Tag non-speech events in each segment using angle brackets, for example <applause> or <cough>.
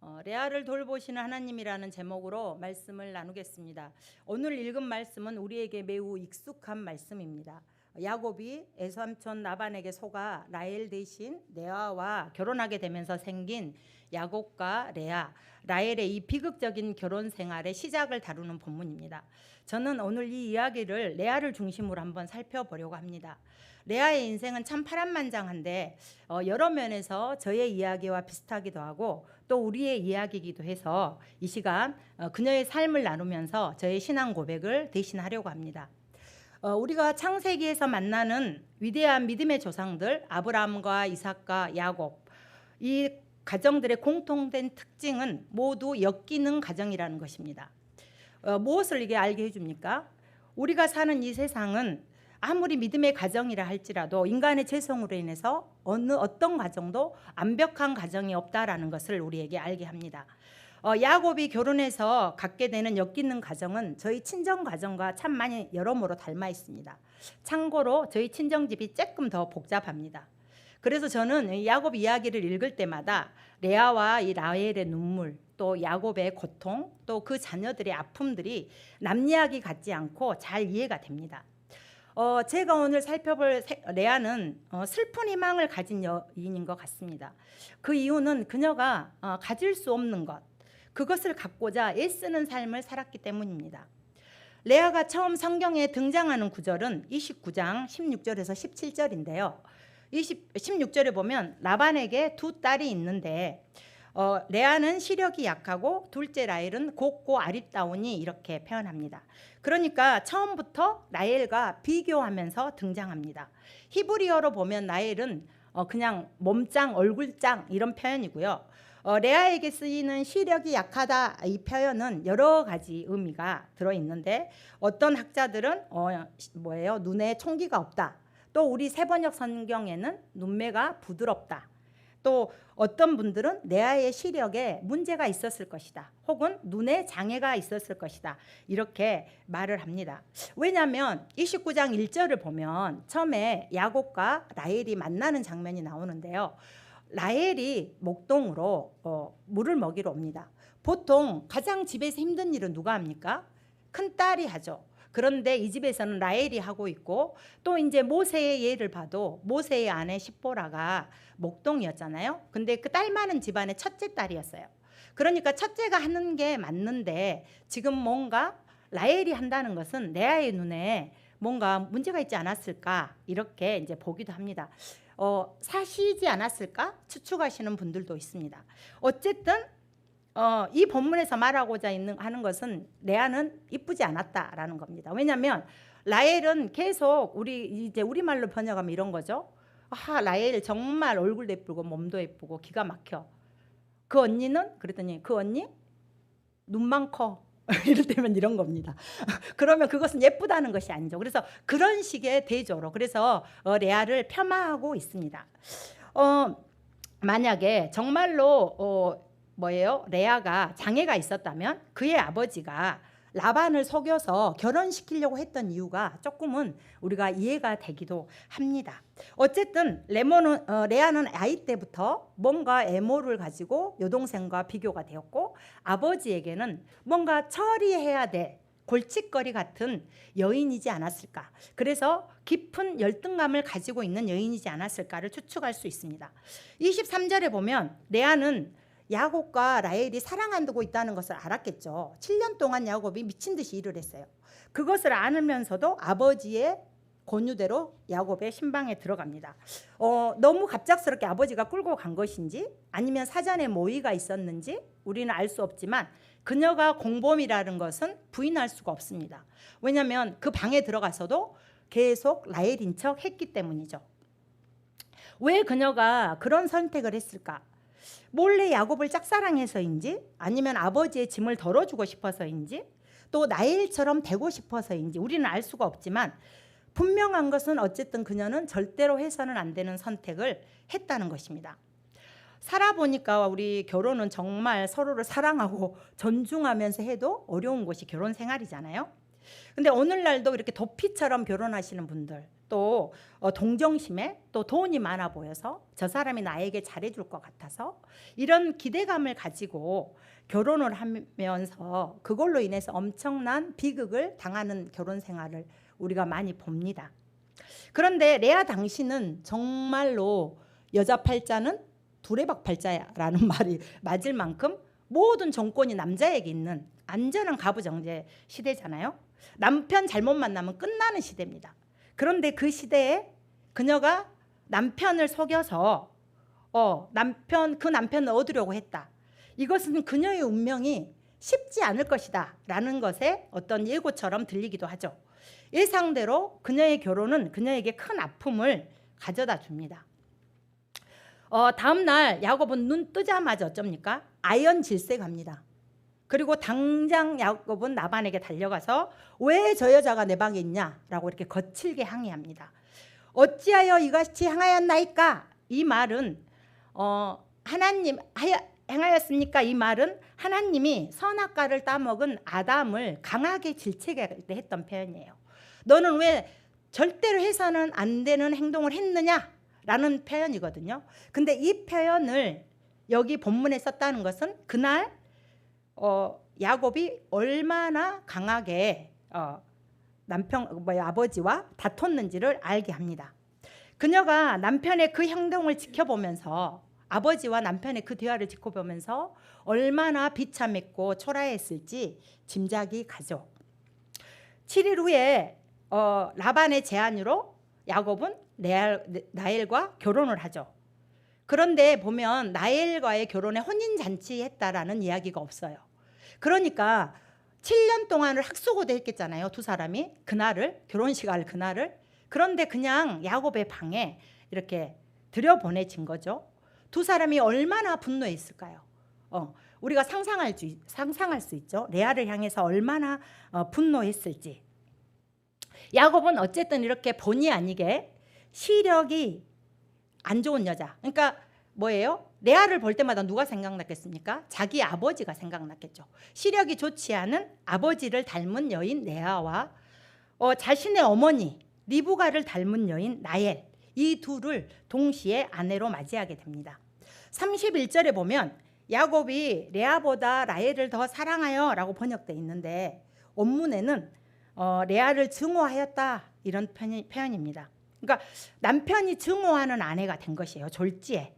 어, 레아를 돌보시는 하나님이라는 제목으로 말씀을 나누겠습니다. 오늘 읽은 말씀은 우리에게 매우 익숙한 말씀입니다. 야곱이 에삼촌 나반에게 속아 라헬 대신 레아와 결혼하게 되면서 생긴 야곱과 레아, 라헬의 이 비극적인 결혼 생활의 시작을 다루는 본문입니다. 저는 오늘 이 이야기를 레아를 중심으로 한번 살펴보려고 합니다. 레아의 인생은 참 파란만장한데 어, 여러 면에서 저의 이야기와 비슷하기도 하고 또 우리의 이야기이기도 해서 이 시간 어, 그녀의 삶을 나누면서 저의 신앙 고백을 대신하려고 합니다. 어, 우리가 창세기에서 만나는 위대한 믿음의 조상들 아브라함과 이삭과 야곱 이 가정들의 공통된 특징은 모두 역기능 가정이라는 것입니다. 어, 무엇을 이게 알게 해줍니까? 우리가 사는 이 세상은 아무리 믿음의 가정이라 할지라도 인간의 죄성으로 인해서 어느 어떤 가정도 완벽한 가정이 없다라는 것을 우리에게 알게 합니다. 어, 야곱이 결혼해서 갖게 되는 엮이는 가정은 저희 친정 가정과 참 많이 여러모로 닮아 있습니다. 참고로 저희 친정집이 조금 더 복잡합니다. 그래서 저는 이 야곱 이야기를 읽을 때마다 레아와 이 라헬의 눈물, 또 야곱의 고통, 또 그 자녀들의 아픔들이 남 이야기 같지 않고 잘 이해가 됩니다. 어, 제가 오늘 살펴볼 세- 레아는 어, 슬픈 희망을 가진 여인인 것 같습니다. 그 이유는 그녀가 어, 가질 수 없는 것, 그것을 갖고자 애쓰는 삶을 살았기 때문입니다. 레아가 처음 성경에 등장하는 구절은 29장 16절에서 17절인데요. 20, 16절에 보면 라반에게 두 딸이 있는데 어, 레아는 시력이 약하고 둘째 라헬은 곱고 아리따우니 이렇게 표현합니다. 그러니까 처음부터 라헬과 비교하면서 등장합니다. 히브리어로 보면 라헬은 어, 그냥 몸짱, 얼굴짱 이런 표현이고요. 어, 레아에게 쓰이는 시력이 약하다 이 표현은 여러 가지 의미가 들어 있는데 어떤 학자들은 어, 뭐예요? 눈에 총기가 없다. 또 우리 세번역 성경에는 눈매가 부드럽다. 또 어떤 분들은 레아의 시력에 문제가 있었을 것이다. 혹은 눈에 장애가 있었을 것이다. 이렇게 말을 합니다. 왜냐하면 29장 1절을 보면 처음에 야곱과 라헬이 만나는 장면이 나오는데요. 라헬이 목동으로 어, 물을 먹이러 옵니다. 보통 가장 집에서 힘든 일은 누가 합니까? 큰 딸이 하죠. 그런데 이 집에서는 라헬이 하고 있고 또 이제 모세의 예를 봐도 모세의 아내 십보라가 목동이었잖아요. 근데 그 딸 많은 집안의 첫째 딸이었어요. 그러니까 첫째가 하는 게 맞는데 지금 뭔가 라헬이 한다는 것은 레아의 눈에 뭔가 문제가 있지 않았을까 이렇게 이제 보기도 합니다. 어, 사시지 않았을까 추측하시는 분들도 있습니다. 어쨌든 어, 이 본문에서 말하고자 있는 하는 것은 레아는 이쁘지 않았다라는 겁니다. 왜냐하면 라헬은 계속 우리 이제 우리 말로 번역하면 이런 거죠. 아 라헬 정말 얼굴도 예쁘고 몸도 예쁘고 기가 막혀. 그 언니는 그랬더니 그 언니 눈만 커. <laughs> 이럴 때면 이런 겁니다. <laughs> 그러면 그것은 예쁘다는 것이 아니죠. 그래서 그런 식의 대조로 그래서 어, 레아를 폄하하고 있습니다. 어, 만약에 정말로 어, 뭐예요? 레아가 장애가 있었다면 그의 아버지가 라반을 속여서 결혼시키려고 했던 이유가 조금은 우리가 이해가 되기도 합니다. 어쨌든 레모는 어, 레아는 아이 때부터 뭔가 애모를 가지고 여동생과 비교가 되었고 아버지에게는 뭔가 처리해야 될 골칫거리 같은 여인이지 않았을까. 그래서 깊은 열등감을 가지고 있는 여인이지 않았을까를 추측할 수 있습니다. 23절에 보면 레아는 야곱과 라헬이 사랑한다고 있다는 것을 알았겠죠. 7년 동안 야곱이 미친 듯이 일을 했어요. 그것을 알면서도 아버지의 권유대로 야곱의 신방에 들어갑니다. 어, 너무 갑작스럽게 아버지가 끌고 간 것인지 아니면 사전에 모의가 있었는지 우리는 알 수 없지만 그녀가 공범이라는 것은 부인할 수가 없습니다. 왜냐하면 그 방에 들어가서도 계속 라헬인 척 했기 때문이죠. 왜 그녀가 그런 선택을 했을까? 몰래 야곱을 짝사랑해서인지 아니면 아버지의 짐을 덜어주고 싶어서인지 또 나일처럼 되고 싶어서인지 우리는 알 수가 없지만 분명한 것은 어쨌든 그녀는 절대로 해서는 안 되는 선택을 했다는 것입니다. 살아보니까 우리 결혼은 정말 서로를 사랑하고 존중하면서 해도 어려운 것이 결혼 생활이잖아요. 근데 오늘날도 이렇게 도피처럼 결혼하시는 분들 또 어, 동정심에 또 돈이 많아 보여서 저 사람이 나에게 잘해줄 것 같아서 이런 기대감을 가지고 결혼을 하면서 그걸로 인해서 엄청난 비극을 당하는 결혼 생활을 우리가 많이 봅니다. 그런데 레아 당신은 정말로 여자 팔자는 두레박 팔자야라는 <laughs> 말이 맞을 만큼 모든 정권이 남자에게 있는 안전한 가부정제 시대잖아요. 남편 잘못 만나면 끝나는 시대입니다. 그런데 그 시대에 그녀가 남편을 속여서 어, 남편 그 남편을 얻으려고 했다. 이것은 그녀의 운명이 쉽지 않을 것이다라는 것에 어떤 예고처럼 들리기도 하죠. 예상대로 그녀의 결혼은 그녀에게 큰 아픔을 가져다 줍니다. 어, 다음 날 야곱은 눈 뜨자마자 어쩝니까? 아연 질세 갑니다. 그리고 당장 야곱은 나반에게 달려가서 왜 저 여자가 내 방에 있냐라고 이렇게 거칠게 항의합니다. 어찌하여 이같이 행하였나이까? 이 말은 어, 하나님 하여, 행하였습니까? 이 말은 하나님이 선악과를 따먹은 아담을 강하게 질책할 때 했던 표현이에요. 너는 왜 절대로 해서는 안 되는 행동을 했느냐? 라는 표현이거든요. 근데 이 표현을 여기 본문에 썼다는 것은 그날 어, 야곱이 얼마나 강하게 어, 남편 뭐 아버지와 다퉜는지를 알게 합니다. 그녀가 남편의 그 행동을 지켜보면서 아버지와 남편의 그 대화를 지켜보면서 얼마나 비참했고 초라했을지 짐작이 가죠. 7일 후에 어, 라반의 제안으로 야곱은 나엘과 결혼을 하죠. 그런데 보면 나엘과의 결혼에 혼인 잔치했다라는 이야기가 없어요. 그러니까 7년 동안을 학수고대 했겠잖아요. 두 사람이 그날을 결혼식 할 그날을 그런데 그냥 야곱의 방에 이렇게 들여보내진 거죠. 두 사람이 얼마나 분노했을까요? 어, 우리가 상상할 수, 상상할 수 있죠. 레아를 향해서 얼마나 어, 분노했을지. 야곱은 어쨌든 이렇게 본의 아니게 시력이 안 좋은 여자. 그러니까 뭐예요? 레아를 볼 때마다 누가 생각났겠습니까? 자기 아버지가 생각났겠죠. 시력이 좋지 않은 아버지를 닮은 여인 레아와 어, 자신의 어머니 리브가를 닮은 여인 나엘 이 둘을 동시에 아내로 맞이하게 됩니다. 31절에 보면 야곱이 레아보다 라헬을 더 사랑하여라고 번역돼 있는데 원문에는 어, 레아를 증오하였다 이런 표현입니다. 그러니까 남편이 증오하는 아내가 된 것이에요. 졸지에.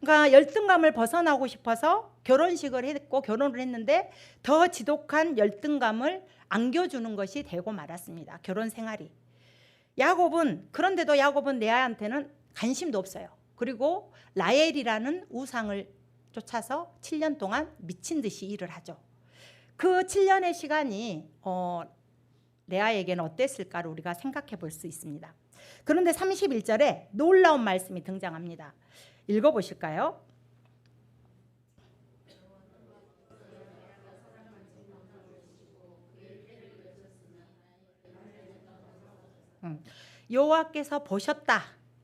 그러니까 열등감을 벗어나고 싶어서 결혼식을 했고 결혼을 했는데 더 지독한 열등감을 안겨주는 것이 되고 말았습니다. 결혼 생활이. 야곱은 그런데도 야곱은 레아한테는 관심도 없어요. 그리고 라엘이라는 우상을 쫓아서 7년 동안 미친 듯이 일을 하죠. 그 7년의 시간이 어, 레아에게는 어땠을까를 우리가 생각해 볼 수 있습니다. 그런데 31절에 놀라운 말씀이 등장합니다. 읽어 보실까요? 음, 여호와께서 보셨다.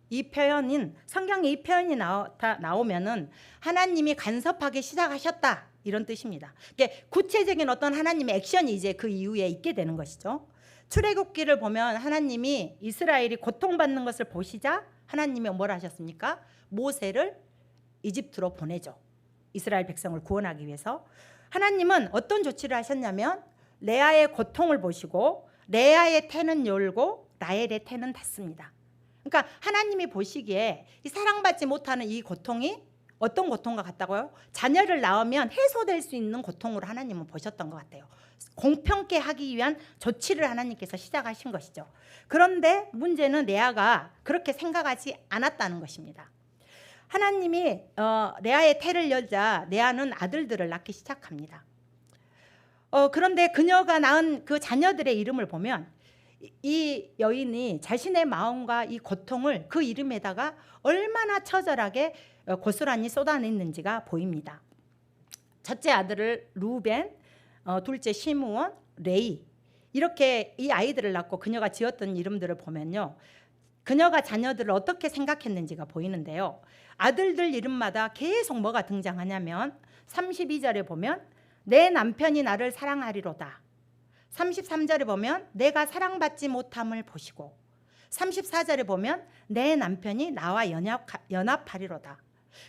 이 표현인 성경에 이 표현이 나오, 나오면은 하나님이 간섭하기 시작하셨다 이런 뜻입니다. 이게 구체적인 어떤 하나님의 액션이 이제 그 이후에 있게 되는 것이죠. 출애굽기를 보면 하나님이 이스라엘이 고통받는 것을 보시자 하나님이 뭘 하셨습니까? 모세를 이집트로 보내죠. 이스라엘 백성을 구원하기 위해서 하나님은 어떤 조치를 하셨냐면 레아의 고통을 보시고 레아의 태는 열고 라헬의 태는 닫습니다. 그러니까 하나님이 보시기에 이 사랑받지 못하는 이 고통이 어떤 고통과 같다고요? 자녀를 낳으면 해소될 수 있는 고통으로 하나님은 보셨던 것 같아요. 공평케 하기 위한 조치를 하나님께서 시작하신 것이죠. 그런데 문제는 레아가 그렇게 생각하지 않았다는 것입니다. 하나님이 어, 레아의 태를 열자 레아는 아들들을 낳기 시작합니다. 어, 그런데 그녀가 낳은 그 자녀들의 이름을 보면 이 여인이 자신의 마음과 이 고통을 그 이름에다가 얼마나 처절하게 어, 고스란히 쏟아냈는지가 보입니다. 첫째 아들을 루벤, 어, 둘째 시므온, 레이 이렇게 이 아이들을 낳고 그녀가 지었던 이름들을 보면요. 그녀가 자녀들을 어떻게 생각했는지가 보이는데요. 아들들 이름마다 계속 뭐가 등장하냐면 32절에 보면 내 남편이 나를 사랑하리로다. 33절에 보면 내가 사랑받지 못함을 보시고 34절에 보면 내 남편이 나와 연합, 연합하리로다.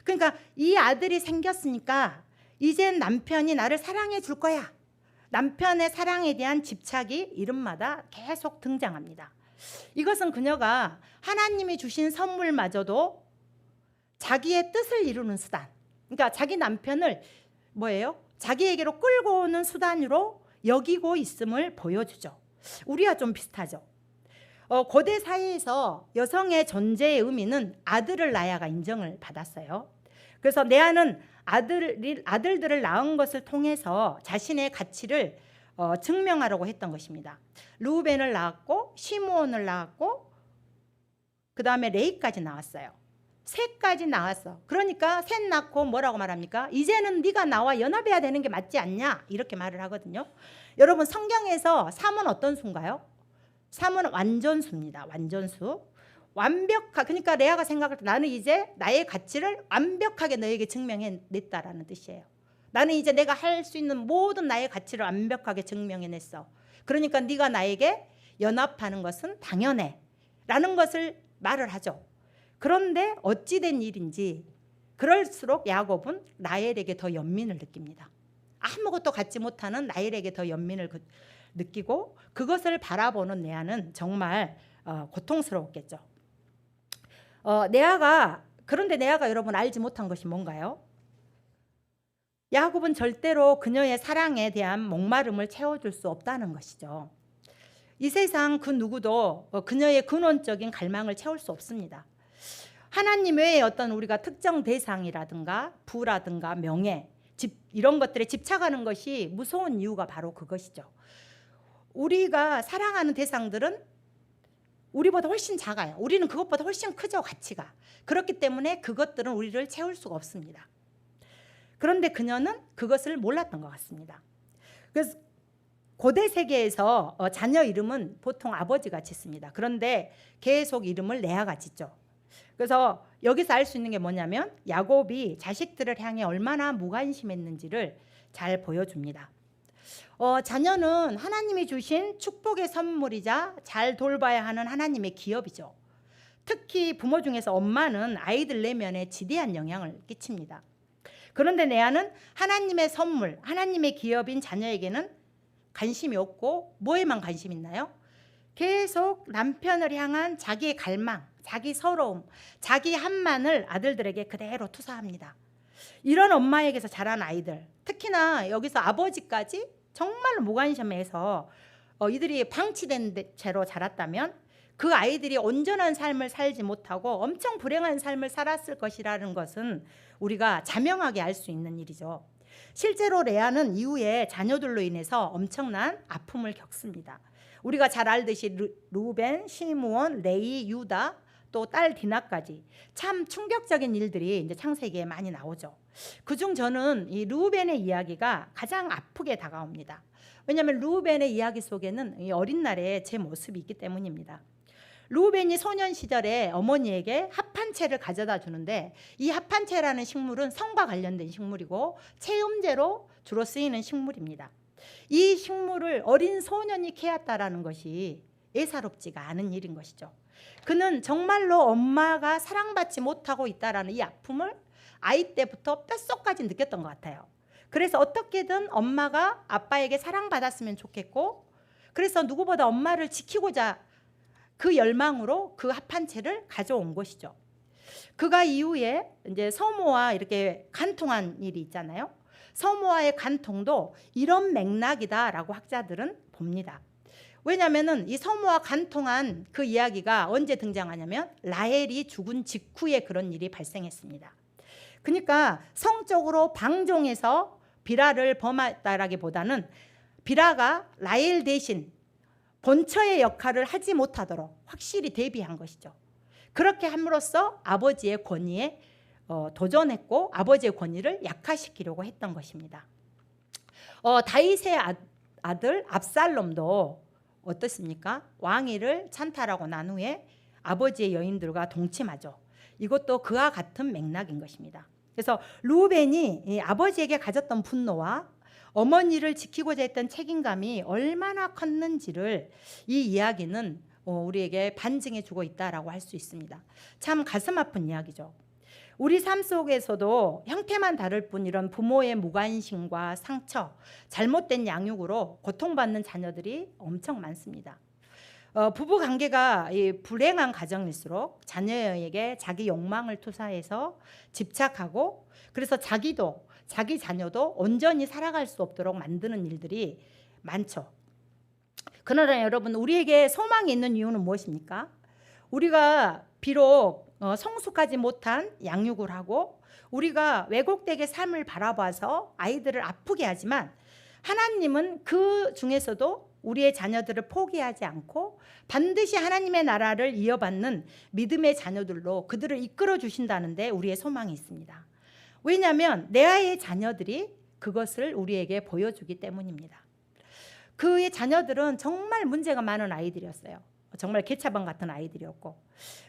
그러니까 이 아들이 생겼으니까 이젠 남편이 나를 사랑해 줄 거야. 남편의 사랑에 대한 집착이 이름마다 계속 등장합니다. 이것은 그녀가 하나님이 주신 선물마저도 자기의 뜻을 이루는 수단. 그러니까 자기 남편을 뭐예요? 자기에게로 끌고 오는 수단으로 여기고 있음을 보여주죠. 우리와 좀 비슷하죠. 어, 고대 사회에서 여성의 존재의 의미는 아들을 낳아야가 인정을 받았어요. 그래서 레아는 아들 아들들을 낳은 것을 통해서 자신의 가치를 어, 증명하려고 했던 것입니다. 루벤을 낳았고 시므온을 낳았고 그 다음에 레이까지 나왔어요. 셋까지 나왔어. 그러니까 셋 낳고 뭐라고 말합니까? 이제는 네가 나와 연합해야 되는 게 맞지 않냐? 이렇게 말을 하거든요. 여러분 성경에서 삼은 어떤 수인가요? 삼은 완전수입니다. 완전수. 완벽하 그러니까 레아가 생각할 때 나는 이제 나의 가치를 완벽하게 너에게 증명해냈다라는 뜻이에요. 나는 이제 내가 할 수 있는 모든 나의 가치를 완벽하게 증명해냈어. 그러니까 네가 나에게 연합하는 것은 당연해. 라는 것을 말을 하죠. 그런데 어찌 된 일인지 그럴수록 야곱은 라헬에게 더 연민을 느낍니다. 아무것도 갖지 못하는 라헬에게 더 연민을 그, 느끼고 그것을 바라보는 레아는 정말 어, 고통스러웠겠죠. 어, 레아가 그런데 레아가 여러분 알지 못한 것이 뭔가요? 야곱은 절대로 그녀의 사랑에 대한 목마름을 채워줄 수 없다는 것이죠. 이 세상 그 누구도 어, 그녀의 근원적인 갈망을 채울 수 없습니다. 하나님 외에 어떤 우리가 특정 대상이라든가 부라든가 명예, 집 이런 것들에 집착하는 것이 무서운 이유가 바로 그것이죠. 우리가 사랑하는 대상들은 우리보다 훨씬 작아요. 우리는 그것보다 훨씬 크죠, 가치가. 그렇기 때문에 그것들은 우리를 채울 수가 없습니다. 그런데 그녀는 그것을 몰랐던 것 같습니다. 그래서 고대 세계에서 어, 자녀 이름은 보통 아버지가 짓습니다. 그런데 계속 이름을 레아가 짓죠. 그래서 여기서 알 수 있는 게 뭐냐면 야곱이 자식들을 향해 얼마나 무관심했는지를 잘 보여줍니다. 어, 자녀는 하나님이 주신 축복의 선물이자 잘 돌봐야 하는 하나님의 기업이죠. 특히 부모 중에서 엄마는 아이들 내면에 지대한 영향을 끼칩니다. 그런데 레아는 하나님의 선물, 하나님의 기업인 자녀에게는 관심이 없고 뭐에만 관심 있나요? 계속 남편을 향한 자기의 갈망, 자기 서러움, 자기 한만을 아들들에게 그대로 투사합니다. 이런 엄마에게서 자란 아이들, 특히나 여기서 아버지까지 정말 무관심해서 어, 이들이 방치된 채로 자랐다면 그 아이들이 온전한 삶을 살지 못하고 엄청 불행한 삶을 살았을 것이라는 것은 우리가 자명하게 알 수 있는 일이죠. 실제로 레아는 이후에 자녀들로 인해서 엄청난 아픔을 겪습니다. 우리가 잘 알듯이 루, 루벤, 시므온, 레이, 유다 또 딸 디나까지 참 충격적인 일들이 이제 창세기에 많이 나오죠. 그중 저는 이 루벤의 이야기가 가장 아프게 다가옵니다. 왜냐하면 루벤의 이야기 속에는 이 어린 날의 제 모습이 있기 때문입니다. 루벤이 소년 시절에 어머니에게 합판채를 가져다 주는데 이 합판채라는 식물은 성과 관련된 식물이고 체음제로 주로 쓰이는 식물입니다. 이 식물을 어린 소년이 캐었다라는 것이 예사롭지가 않은 일인 것이죠. 그는 정말로 엄마가 사랑받지 못하고 있다라는 이 아픔을 아이 때부터 뼛속까지 느꼈던 것 같아요. 그래서 어떻게든 엄마가 아빠에게 사랑받았으면 좋겠고 그래서 누구보다 엄마를 지키고자 그 열망으로 그 합한채를 가져온 것이죠. 그가 이후에 이제 서모와 이렇게 간통한 일이 있잖아요. 서모와의 간통도 이런 맥락이다라고 학자들은 봅니다. 왜냐하면은 이 서모와 간통한 그 이야기가 언제 등장하냐면 라헬이 죽은 직후에 그런 일이 발생했습니다. 그러니까 성적으로 방종해서 비라를 범했다라기보다는 비라가 라헬 대신 본처의 역할을 하지 못하도록 확실히 대비한 것이죠. 그렇게 함으로써 아버지의 권위에 어, 도전했고 아버지의 권위를 약화시키려고 했던 것입니다. 어, 다윗의 아, 아들 압살롬도 어떻습니까? 왕위를 찬탈하고 난 후에 아버지의 여인들과 동침하죠. 이것도 그와 같은 맥락인 것입니다. 그래서 루벤이 아버지에게 가졌던 분노와 어머니를 지키고자 했던 책임감이 얼마나 컸는지를 이 이야기는 어, 우리에게 반증해 주고 있다라고 할 수 있습니다. 참 가슴 아픈 이야기죠. 우리 삶 속에서도 형태만 다를 뿐 이런 부모의 무관심과 상처, 잘못된 양육으로 고통받는 자녀들이 엄청 많습니다. 어, 부부 관계가 이 불행한 가정일수록 자녀에게 자기 욕망을 투사해서 집착하고 그래서 자기도 자기 자녀도 온전히 살아갈 수 없도록 만드는 일들이 많죠. 그러나 여러분 우리에게 소망이 있는 이유는 무엇입니까? 우리가 비록 어, 성숙하지 못한 양육을 하고 우리가 왜곡되게 삶을 바라봐서 아이들을 아프게 하지만 하나님은 그 중에서도 우리의 자녀들을 포기하지 않고 반드시 하나님의 나라를 이어받는 믿음의 자녀들로 그들을 이끌어 주신다는데 우리의 소망이 있습니다. 왜냐하면 내 아이의 자녀들이 그것을 우리에게 보여주기 때문입니다. 그의 자녀들은 정말 문제가 많은 아이들이었어요. 정말 개차반 같은 아이들이었고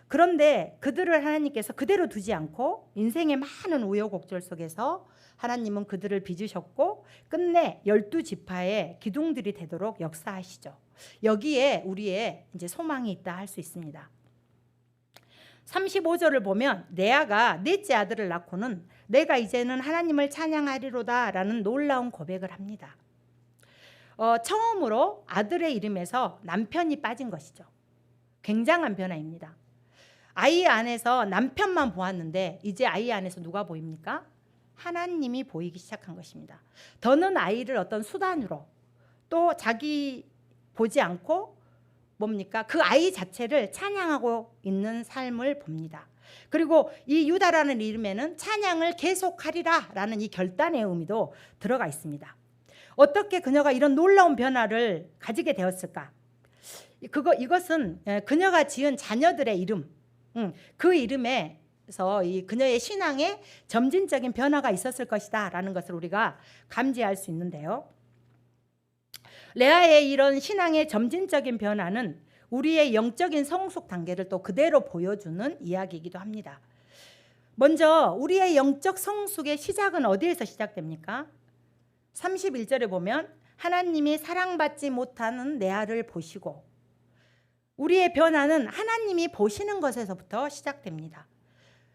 그런데 그들을 하나님께서 그대로 두지 않고 인생의 많은 우여곡절 속에서 하나님은 그들을 빚으셨고 끝내 열두 지파의 기둥들이 되도록 역사하시죠. 여기에 우리의 이제 소망이 있다 할 수 있습니다. 35절을 보면 레아가 넷째 아들을 낳고는 내가 이제는 하나님을 찬양하리로다라는 놀라운 고백을 합니다. 어, 처음으로 아들의 이름에서 남편이 빠진 것이죠. 굉장한 변화입니다. 아이 안에서 남편만 보았는데 이제 아이 안에서 누가 보입니까? 하나님이 보이기 시작한 것입니다. 더는 아이를 어떤 수단으로 또 자기 보지 않고 뭡니까? 그 아이 자체를 찬양하고 있는 삶을 봅니다. 그리고 이 유다라는 이름에는 찬양을 계속하리라 라는 이 결단의 의미도 들어가 있습니다. 어떻게 그녀가 이런 놀라운 변화를 가지게 되었을까? 그거 이것은 예, 그녀가 지은 자녀들의 이름, 음, 그 이름에서 이 그녀의 신앙에 점진적인 변화가 있었을 것이다라는 것을 우리가 감지할 수 있는데요. 레아의 이런 신앙의 점진적인 변화는 우리의 영적인 성숙 단계를 또 그대로 보여주는 이야기이기도 합니다. 먼저 우리의 영적 성숙의 시작은 어디에서 시작됩니까? 31절에 보면 하나님이 사랑받지 못하는 레아를 보시고 우리의 변화는 하나님이 보시는 것에서부터 시작됩니다.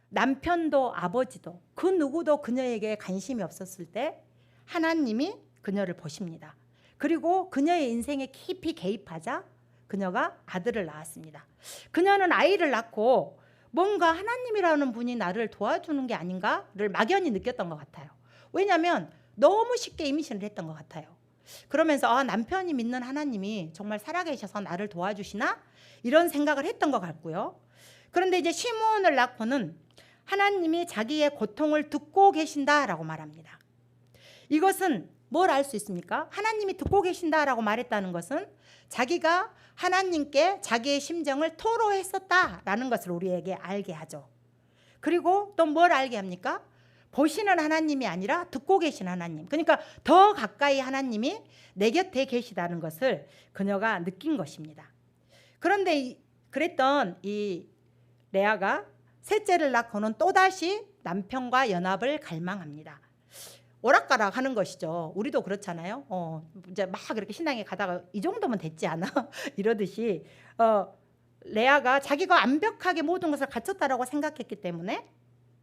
남편도 아버지도 그 누구도 그녀에게 관심이 없었을 때 하나님이 그녀를 보십니다. 그리고 그녀의 인생에 깊이 개입하자 그녀가 아들을 낳았습니다. 그녀는 아이를 낳고 뭔가 하나님이라는 분이 나를 도와주는 게 아닌가를 막연히 느꼈던 것 같아요. 왜냐하면 너무 쉽게 임신을 했던 것 같아요. 그러면서 아, 남편이 믿는 하나님이 정말 살아계셔서 나를 도와주시나 이런 생각을 했던 것 같고요. 그런데 이제 시므온을 낳고는 하나님이 자기의 고통을 듣고 계신다라고 말합니다. 이것은 뭘 알 수 있습니까? 하나님이 듣고 계신다라고 말했다는 것은 자기가 하나님께 자기의 심정을 토로했었다라는 것을 우리에게 알게 하죠. 그리고 또 뭘 알게 합니까? 보시는 하나님이 아니라 듣고 계신 하나님. 그러니까 더 가까이 하나님이 내 곁에 계시다는 것을 그녀가 느낀 것입니다. 그런데 그랬던 이 레아가 셋째를 낳고는 또다시 남편과 연합을 갈망합니다. 오락가락 하는 것이죠. 우리도 그렇잖아요. 어, 이제 막 이렇게 신앙에 가다가 이 정도면 됐지 않아? <laughs> 이러듯이 어, 레아가 자기가 완벽하게 모든 것을 갖췄다라고 생각했기 때문에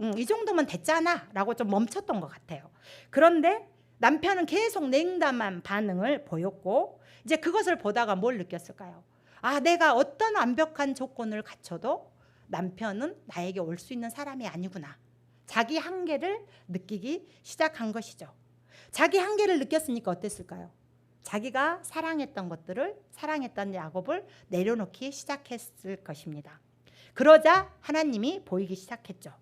음, 이 정도면 됐잖아 라고 좀 멈췄던 것 같아요. 그런데 남편은 계속 냉담한 반응을 보였고 이제 그것을 보다가 뭘 느꼈을까요? 아, 내가 어떤 완벽한 조건을 갖춰도 남편은 나에게 올 수 있는 사람이 아니구나. 자기 한계를 느끼기 시작한 것이죠. 자기 한계를 느꼈으니까 어땠을까요? 자기가 사랑했던 것들을 사랑했던 야곱을 내려놓기 시작했을 것입니다. 그러자 하나님이 보이기 시작했죠.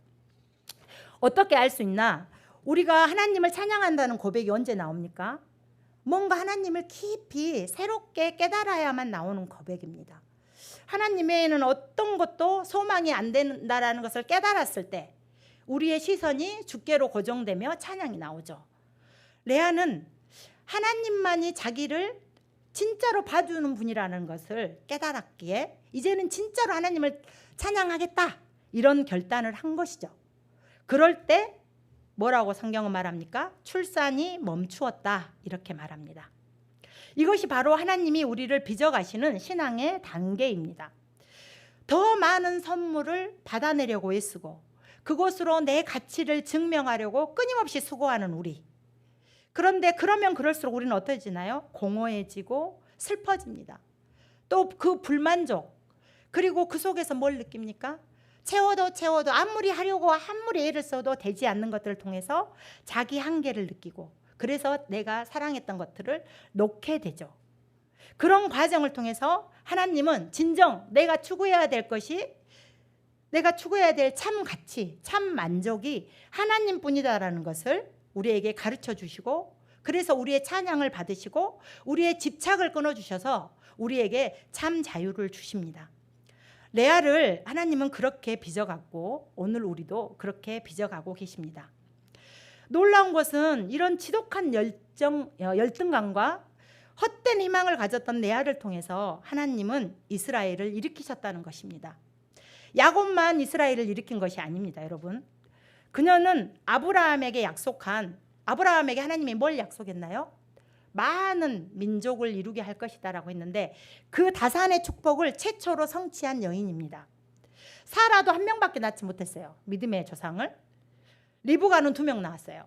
어떻게 알 수 있나? 우리가 하나님을 찬양한다는 고백이 언제 나옵니까? 뭔가 하나님을 깊이 새롭게 깨달아야만 나오는 고백입니다. 하나님 외에는 어떤 것도 소망이 안 된다라는 것을 깨달았을 때 우리의 시선이 주께로 고정되며 찬양이 나오죠. 레아는 하나님만이 자기를 진짜로 봐주는 분이라는 것을 깨달았기에 이제는 진짜로 하나님을 찬양하겠다 이런 결단을 한 것이죠. 그럴 때 뭐라고 성경은 말합니까? 출산이 멈추었다. 이렇게 말합니다. 이것이 바로 하나님이 우리를 빚어가시는 신앙의 단계입니다. 더 많은 선물을 받아내려고 애쓰고 그곳으로 내 가치를 증명하려고 끊임없이 수고하는 우리. 그런데 그러면 그럴수록 우리는 어떠지나요? 공허해지고 슬퍼집니다. 또 그 불만족 그리고 그 속에서 뭘 느낍니까? 채워도 채워도 아무리 하려고 아무리 애를 써도 되지 않는 것들을 통해서 자기 한계를 느끼고 그래서 내가 사랑했던 것들을 놓게 되죠. 그런 과정을 통해서 하나님은 진정 내가 추구해야 될 것이 내가 추구해야 될 참 가치, 참 만족이 하나님뿐이다라는 것을 우리에게 가르쳐 주시고 그래서 우리의 찬양을 받으시고 우리의 집착을 끊어 주셔서 우리에게 참 자유를 주십니다. 레아를 하나님은 그렇게 빚어갔고 오늘 우리도 그렇게 빚어가고 계십니다. 놀라운 것은 이런 지독한 열정 어, 열등감과 헛된 희망을 가졌던 레아를 통해서 하나님은 이스라엘을 일으키셨다는 것입니다. 야곱만 이스라엘을 일으킨 것이 아닙니다, 여러분. 그녀는 아브라함에게 약속한 아브라함에게 하나님이 뭘 약속했나요? 많은 민족을 이루게 할 것이다라고 했는데 그 다산의 축복을 최초로 성취한 여인입니다. 사라도 한 명밖에 낳지 못했어요. 믿음의 조상을. 리브가는 두 명 낳았어요.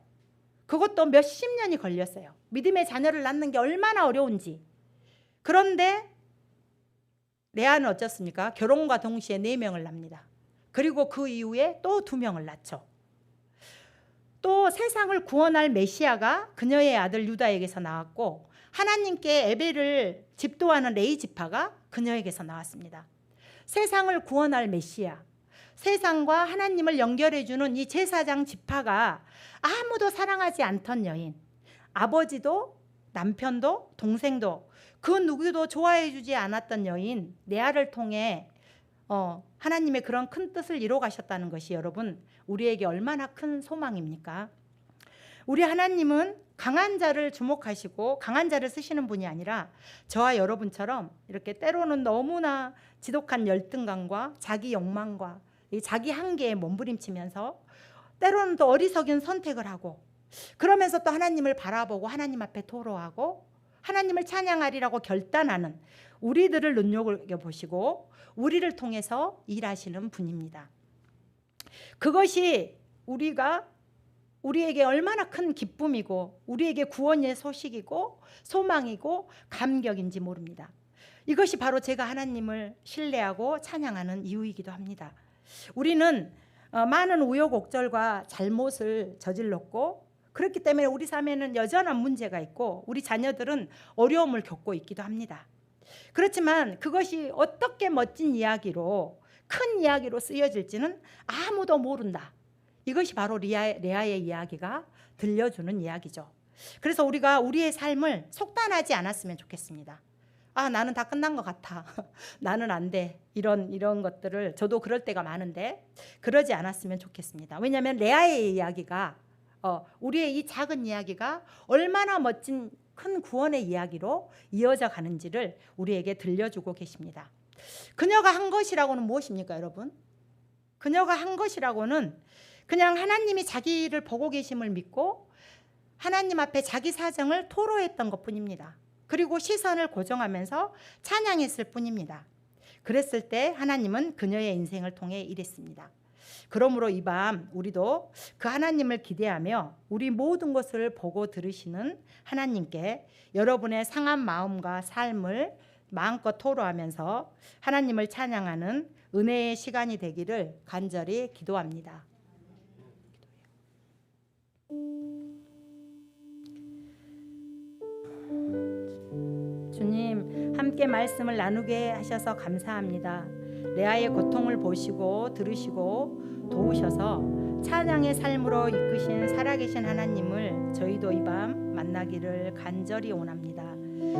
그것도 몇십 년이 걸렸어요. 믿음의 자녀를 낳는 게 얼마나 어려운지. 그런데 레아는 어쩌습니까? 결혼과 동시에 네 명을 낳습니다. 그리고 그 이후에 또 두 명을 낳죠. 또 세상을 구원할 메시아가 그녀의 아들 유다에게서 나왔고 하나님께 에벨을 집도하는 레이 지파가 그녀에게서 나왔습니다. 세상을 구원할 메시아, 세상과 하나님을 연결해 주는 이 제사장 지파가 아무도 사랑하지 않던 여인, 아버지도 남편도 동생도 그 누구도 좋아해 주지 않았던 여인 레아를 통해 어, 하나님의 그런 큰 뜻을 이뤄 가셨다는 것이 여러분 우리에게 얼마나 큰 소망입니까? 우리 하나님은 강한 자를 주목하시고 강한 자를 쓰시는 분이 아니라 저와 여러분처럼 이렇게 때로는 너무나 지독한 열등감과 자기 욕망과 자기 한계에 몸부림치면서 때로는 또 어리석은 선택을 하고 그러면서 또 하나님을 바라보고 하나님 앞에 토로하고 하나님을 찬양하리라고 결단하는 우리들을 눈여겨 보시고 우리를 통해서 일하시는 분입니다. 그것이 우리가 우리에게 얼마나 큰 기쁨이고 우리에게 구원의 소식이고 소망이고 감격인지 모릅니다. 이것이 바로 제가 하나님을 신뢰하고 찬양하는 이유이기도 합니다. 우리는 어, 많은 우여곡절과 잘못을 저질렀고 그렇기 때문에 우리 삶에는 여전한 문제가 있고 우리 자녀들은 어려움을 겪고 있기도 합니다. 그렇지만 그것이 어떻게 멋진 이야기로 큰 이야기로 쓰여질지는 아무도 모른다. 이것이 바로 리아, 레아의 이야기가 들려주는 이야기죠. 그래서 우리가 우리의 삶을 속단하지 않았으면 좋겠습니다. 아 나는 다 끝난 것 같아. <laughs> 나는 안 돼. 이런 이런 것들을 저도 그럴 때가 많은데 그러지 않았으면 좋겠습니다. 왜냐하면 레아의 이야기가 어, 우리의 이 작은 이야기가 얼마나 멋진 큰 구원의 이야기로 이어져 가는지를 우리에게 들려주고 계십니다. 그녀가 한 것이라고는 무엇입니까, 여러분? 그녀가 한 것이라고는 그냥 하나님이 자기를 보고 계심을 믿고 하나님 앞에 자기 사정을 토로했던 것 뿐입니다. 그리고 시선을 고정하면서 찬양했을 뿐입니다. 그랬을 때 하나님은 그녀의 인생을 통해 이랬습니다. 그러므로 이 밤 우리도 그 하나님을 기대하며 우리 모든 것을 보고 들으시는 하나님께 여러분의 상한 마음과 삶을 마음껏 토로하면서 하나님을 찬양하는 은혜의 시간이 되기를 간절히 기도합니다. 주님 함께 말씀을 나누게 하셔서 감사합니다. 레아의 고통을 보시고 들으시고 도우셔서 찬양의 삶으로 이끄신 살아계신 하나님을 저희도 이 밤 만나기를 간절히 원합니다.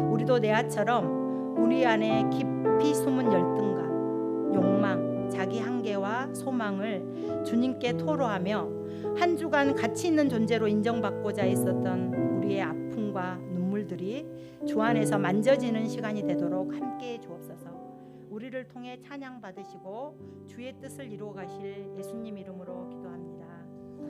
우리도 레아처럼 우리 안에 깊이 숨은 열등감, 욕망, 자기 한계와 소망을 주님께 토로하며 한 주간 가치 있는 존재로 인정받고자 했었던 우리의 아픔과 눈물들이 주 안에서 만져지는 시간이 되도록 함께 주옵소서. 우리를 통해 찬양 받으시고 주의 뜻을 이루어 가실 예수님 이름으로.